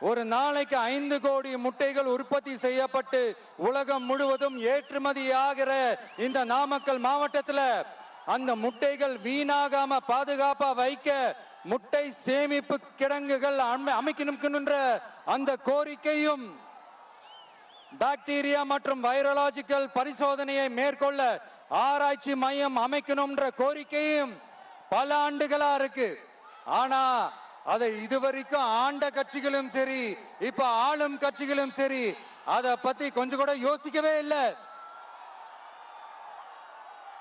ஒரு நாளைக்கு ஐந்து கோடி முட்டைகள் உற்பத்தி செய்யப்பட்டு உலகம் முழுவதும் ஏற்றுமதியாகிற இந்த நாமக்கல் மாவட்டத்தில் அந்த முட்டைகள் வீணாகாம பாதுகாப்பா வைக்க முட்டை சேமிப்பு கிடங்குகள் அமை- அந்த கோரிக்கையும் பாக்டீரியா மற்றும் வைரலாஜிக்கல் பரிசோதனையை மேற்கொள்ள ஆராய்ச்சி மையம் அமைக்கணும்ன்ற கோரிக்கையும் பல ஆண்டுகளா இருக்கு. ஆனா அதை இதுவரைக்கும் ஆண்ட கட்சிகளும் சரி இப்ப ஆளும் கட்சிகளும் சரி அத பத்தி கொஞ்சம் கூட யோசிக்கவே இல்லை.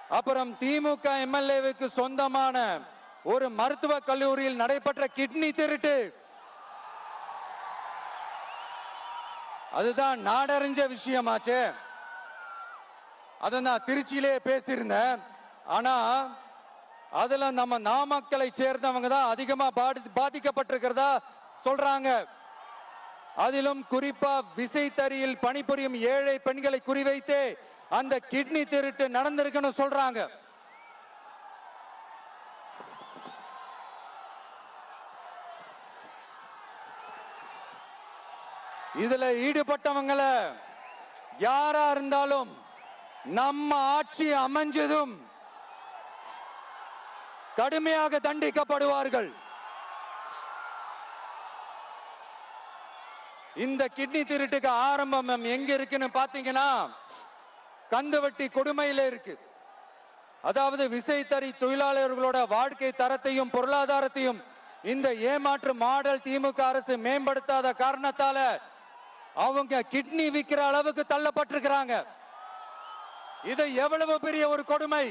அப்புறம் திமுக எம்எல்ஏவுக்கு சொந்தமான ஒரு மருத்துவ கல்லூரியில் நடைபெற்ற கிட்னி திருட்டு. அதுதான் நாடறிஞ்ச விஷயமாச்சே. அதை நான் திருச்சியிலே பேசியிருந்தேன். ஆனா அதுல நம்ம நாமக்கலை சேர்ந்தவங்க தான் அதிகமா பாதி பாதிக்கப்பட்டிருக்கிறதா சொல்றாங்க. அதிலும் குறிப்பா விசைத்தறியில் பணிபுரியும் ஏழை பெண்களை குறிவைத்தே அந்த கிட்னி திருட்டு நடந்திருக்குன்னு சொல்றாங்க. இதுல ஈடுபட்டவங்கள யாரா இருந்தாலும் நம்ம ஆட்சி அமைஞ்சதும் கடுமையாக தண்டிக்கப்படுவார்கள். இந்த கிட்னி திருட்டுக்கு ஆரம்பம் எங்க இருக்குன்னு பாத்தீங்கன்னா கந்துவட்டி கொடுமையில இருக்கு. அதாவது விசைத்தறி தொழிலாளர்களோட வாழ்க்கை தரத்தையும் பொருளாதாரத்தையும் இந்த ஏமாற்று மாடல் திமுக அரசு மேம்படுத்தாத காரணத்தால அவங்க கிட்னி விற்கிற அளவுக்கு தள்ளப்பட்டிருக்கிறாங்க. இது எவ்வளவு பெரிய ஒரு கொடுமை.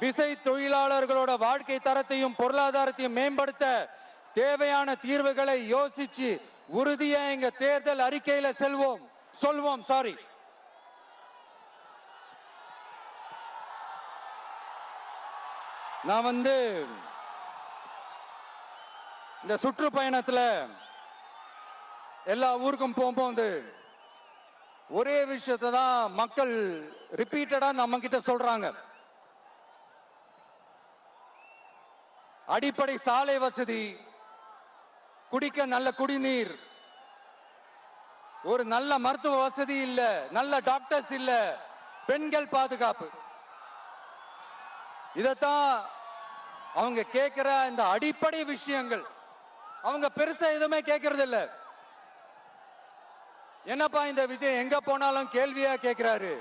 விசை தொழிலாளர்களோட வாழ்க்கை தரத்தையும் பொருளாதாரத்தையும் மேம்படுத்த தேவையான தீர்வுகளை யோசிச்சு உறுதியா எங்க தேர்தல் அறிக்கையில செல்வோம். சொல்வோம் சாரி நான் வந்து இந்த சுற்றுப்பயணத்துல எல்லா ஊருக்கும் போகும்போது ஒரே விஷயத்தை தான் மக்கள் ரிப்பீட்டடா நம்ம கிட்ட சொல்றாங்க. அடிப்படை சாலை வசதி. குடிக்க நல்ல குடிநீர். ஒரு நல்ல மருத்துவ வசதி இல்ல நல்ல டாக்டர்ஸ் இல்ல பெண்கள் பாதுகாப்பு. இதத்தான் அவங்க கேட்கிற இந்த அடிப்படை விஷயங்கள். அவங்க பெருசா எதுவுமே கேட்கறது இல்ல. என்னப்பா இந்த விஜய் எங்க போனாலும் கேள்வியா கேட்கிறாரு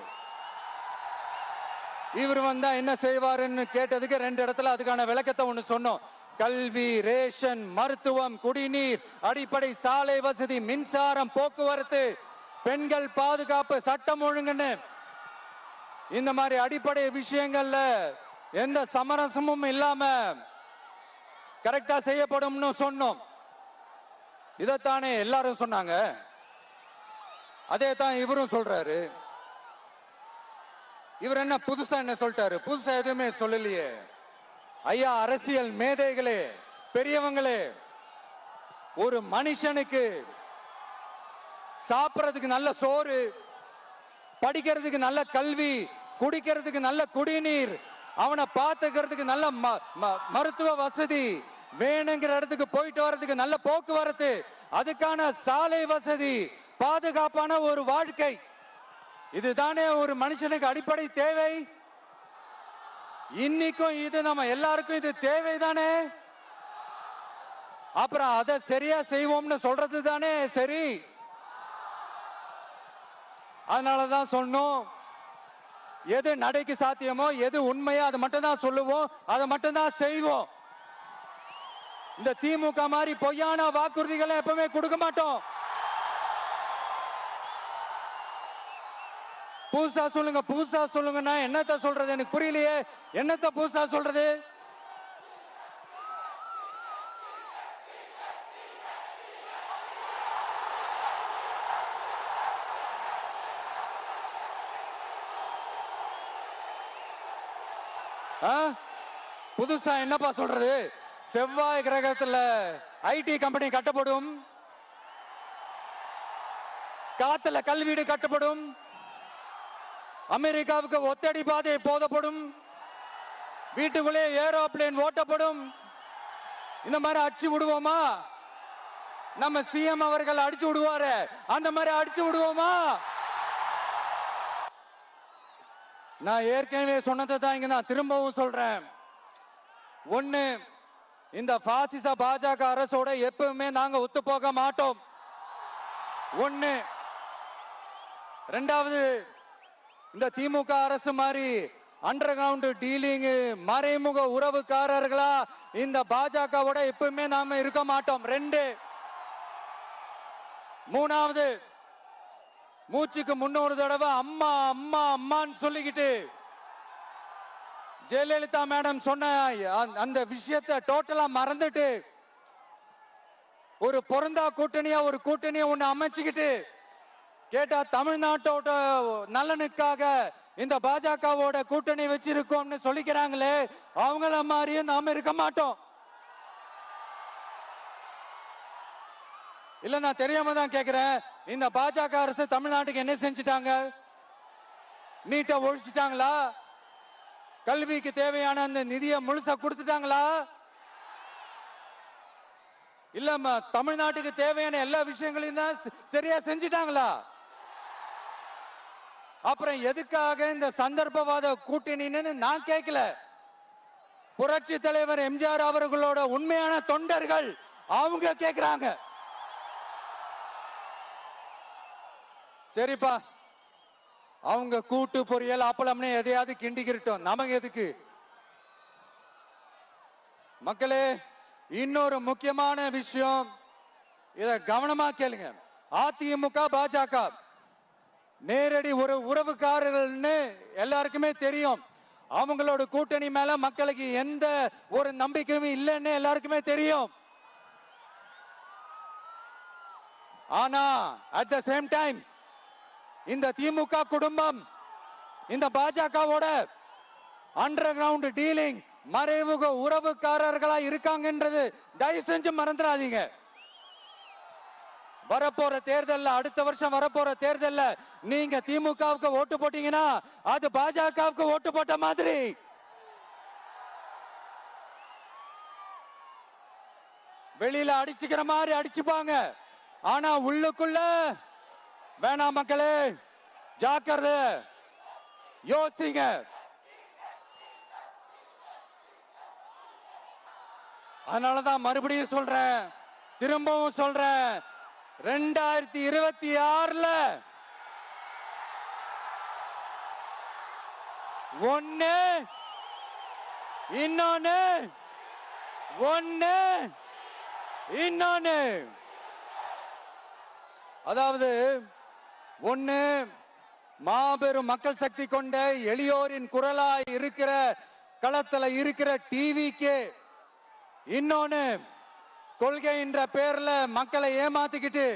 இவர் வந்தா என்ன செய்வாருன்னு கேட்டதுக்கு ரெண்டு இடத்துல அதுக்கான விளக்கத்தை ஒண்ணு சொன்னோம். கல்வி ரேஷன் மருத்துவம் குடிநீர் அடிப்படை சாலை வசதி மின்சாரம் போக்குவரத்து பெண்கள் பாதுகாப்பு சட்டம் ஒழுங்குன்னு. இந்த மாதிரி அடிப்படை விஷயங்கள்ல எந்த சமரசமும் இல்லாம கரெக்டா செய்யப்படும்னு சொன்னோம். இதைத்தானே எல்லாரும் சொன்னாங்க. அதே தான் இவரும் சொல்றாரு. இவர் என்ன புதுசா என்ன சொல்லிட்டாரு? புதுசா எதுவுமே சொல்லலையே. ஐயா அரசியல் மேதைகளே பெரியவங்களே ஒரு மனுஷனுக்கு சாப்பிடுறதுக்கு நல்ல சோறு படிக்கிறதுக்கு நல்ல கல்வி குடிக்கிறதுக்கு நல்ல குடிநீர் அவனை பார்த்துக்கிறதுக்கு நல்ல ம- ம- மருத்துவ வசதி வேணுங்கிற இடத்துக்கு போயிட்டு வர்றதுக்கு நல்ல போக்குவரத்து அதுக்கான சாலை வசதி பாதுகாப்பான ஒரு வாழ்க்கை. இதுதானே ஒரு மனுஷனுக்கு அடிப்படை தேவை? இன்னைக்கும் இது நம்ம எல்லாருக்கும் இது தேவைதானே? அப்புறம் அதை சரியா செய்வோம்னு சொல்றது தானே சரி? அதனாலதான் சொன்னோம். எது நடைக்கு சாத்தியமோ எது உண்மையோ அதை மட்டும் தான் சொல்லுவோம். அதை மட்டும் தான் செய்வோம். இந்த திமுக மாதிரி பொய்யான வாக்குறுதிகளை எப்பவுமே கொடுக்க மாட்டோம். புதுசா சொல்லுங்க புதுசா சொல்லுங்கன்னா என்னத்த சொல்றது? எனக்கு புரியலையே. என்னத்த புதுசா சொல்றது? ஆ? புதுசா என்னப்பா சொல்றது? செவ்வாய் கிரகத்துல ஐடி கம்பெனி கட்டப்படும். காத்துல கல்வீடு கட்டப்படும். அமெரிக்காவுக்கு ஒத்தடி பாதை போதப்படும். வீட்டுக்குள்ளே ஏரோப்ளேன் ஓட்டப்படும். இந்த மாதிரி அடிச்சு விடுவோமா? நம்ம சிஎம் அவர்கள் அடிச்சு விடுவாரு. அந்த மாதிரி அடிச்சு விடுவோமா? நான் ஏற்கனவே சொன்னதை தான் இங்க நான் திரும்பவும் சொல்றேன். ஒண்ணு இந்த பாசிச பாஜக அரசோட எப்பவுமே நாங்க ஒத்து போக மாட்டோம். ஒண்ணு ரெண்டாவது இந்த திமுக அரசு மாதிரி அண்டர் கிரவுண்ட் டீலிங் மறைமுக உறவுக்காரர்களா இந்த பாஜகவோட எப்பவுமே நாம இருக்க மாட்டோம். ரெண்டு. மூணாவது மூச்சுக்கு முன்னொரு தடவை அம்மா அம்மா அம்மான்னு சொல்லிக்கிட்டு ஜெயலலிதா மேடம் சொன்ன அந்த- விஷயத்த விஷயத்தை டோட்டலா மறந்துட்டு ஒரு பொருந்தா கூட்டணியா ஒரு கூட்டணியை ஒன்னு அமைச்சுக்கிட்டு கேட்டா தமிழ்நாட்டோட நலனுக்காக இந்த பாஜகவோட கூட்டணி வச்சிருக்கோம்னு சொல்லிக்கிறாங்களே அவங்கள மாதிரியும் நாம இருக்க மாட்டோம். இல்ல நான் தெரியாம தான் கேக்குறேன். இந்த பாஜக அரசு தமிழ்நாட்டுக்கு என்ன செஞ்சுட்டாங்க? நீட்டை ஒழிச்சிட்டாங்களா? கல்விக்கு தேவையான அந்த நிதியை முழுசா கொடுத்துட்டாங்களா? இல்ல தமிழ்நாட்டுக்கு தேவையான எல்லா விஷயங்களையும் தான் சரியா செஞ்சிட்டாங்களா? அப்புறம் எதுக்காக இந்த சந்தர்ப்பவாத கூட்டணின்னு நான் கேட்கல புரட்சி தலைவர் எம்ஜிஆர் அவர்களோட உண்மையான தொண்டர்கள் அவங்க கேக்குறாங்க. சரிப்பா. அவங்க கூட்டு பொரியல் அப்பளம்னு எதையாவது கிண்டிக்கிட்டோம் நமக்கு எதுக்கு? மக்களே இன்னொரு முக்கியமான விஷயம். இத கவனமா கேளுங்க. அதிமுக பாஜக. நேரடி ஒரு உறவுக்காரர்கள்னு எல்லாருக்குமே தெரியும். அவங்களோட கூட்டணி மேல மக்களுக்கு எந்த ஒரு நம்பிக்கையும் இல்லைன்னு எல்லாருக்குமே தெரியும். ஆனா அட் த சேம் டைம் இந்த திமுக குடும்பம் இந்த பாஜகவோட அண்டர் கிரவுண்ட் டீலிங் மறைமுக உறவுக்காரர்களா இருக்காங்கன்றது தயவு செஞ்சு மறந்துடாதீங்க. வரப்போற தேர்தல்ல அடுத்த வருஷம் வரப்போற தேர்தல்ல நீங்க திமுகவுக்கு ஓட்டு போட்டீங்கன்னா அது பாஜகவுக்கு ஓட்டு போட்ட மாதிரி. வெளியில அடிச்சுக்கிற மாதிரி அடிச்சுப்பாங்க. ஆனா உள்ளுக்குள்ள வேணாம் மக்களே ஜாக்கிரத. யோசிங்க. அதனாலதான் மறுபடியும் சொல்றேன் திரும்பவும் சொல்றேன் ரெண்டாயிரத்தி இருபத்தி ஆறுல ஒன்னு இன்னொன்னு ஒன்னு இன்னொன்னு. அதாவது ஒன்னு மாபெரும் மக்கள் சக்தி கொண்ட எளியோரின் குரலாய் இருக்கிற களத்துல இருக்கிற டிவிக்கு இன்னொன்னு கொள்கைன்ற பேர்ல மக்களை ஏமாத்திக்கிட்டு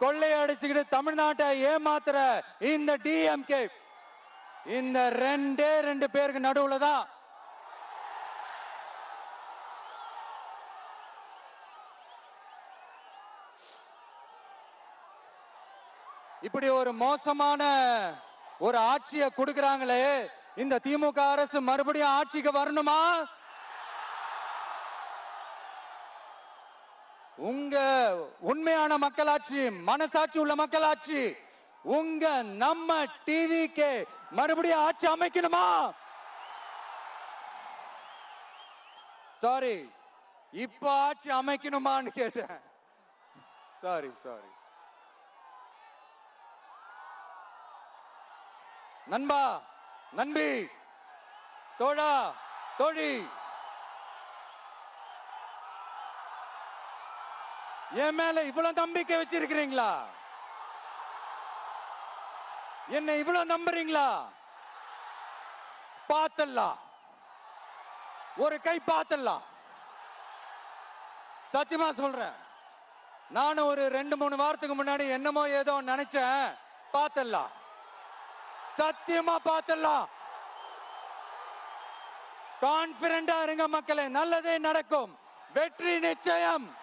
கொள்ளையடிச்சுக்கிட்டு தமிழ்நாட்டை ஏமாத்துற இந்த டிஎம்கே இந்த ரெண்டே ரெண்டு பேருக்கு நடுவுல தான். இப்படி ஒரு மோசமான ஒரு ஆட்சியை கொடுக்கறாங்களே இந்த திமுக அரசு மறுபடியும் ஆட்சிக்கு வரணுமா? உங்க உண்மையான மக்களாட்சி மனசாட்சி உள்ள மக்களாட்சி உங்க நம்ம டிவிக்கு மறுபடியும் ஆட்சி அமைக்கணுமா? சாரி இப்ப ஆட்சி அமைக்கணுமான்னு கேட்டேன். சாரி சாரி நண்பா நண்பி தோழா தோழி. என் மேல இவ்வளவு நம்பிக்கை வச்சிருக்கிறீங்களா? என்ன இவ்வளவு நம்புறீங்களா? பார்த்தல்லாம் ஒரு கை பார்த்தல்லாம் சத்தியமா சொல்றேன். நானும் ஒரு ரெண்டு மூணு வாரத்துக்கு முன்னாடி என்னமோ ஏதோ நினைச்சேன். பார்த்தல்லாம் சத்தியமா பார்த்தலாம் கான்பிடண்டா இருங்க மக்களே. நல்லதே நடக்கும். வெற்றி நிச்சயம்.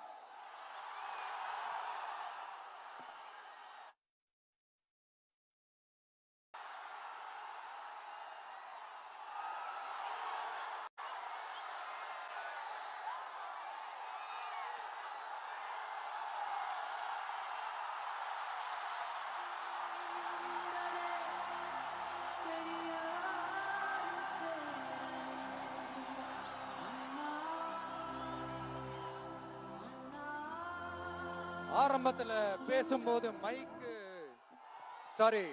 ஆரம்பத்துல பேசும்போது மைக்கு சாரி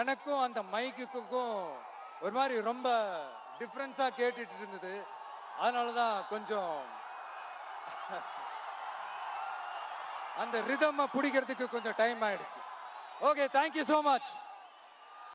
எனக்கும் அந்த மைக்குக்கும் ஒரு மாதிரி ரொம்ப டிஃப்ரென்ஸா கேட்டுட்டு இருந்தது. அதனால தான் கொஞ்சம் அந்த ரிதம் பிடிக்கிறதுக்கு கொஞ்சம் டைம் ஆயிடுச்சு. Okay thank you so much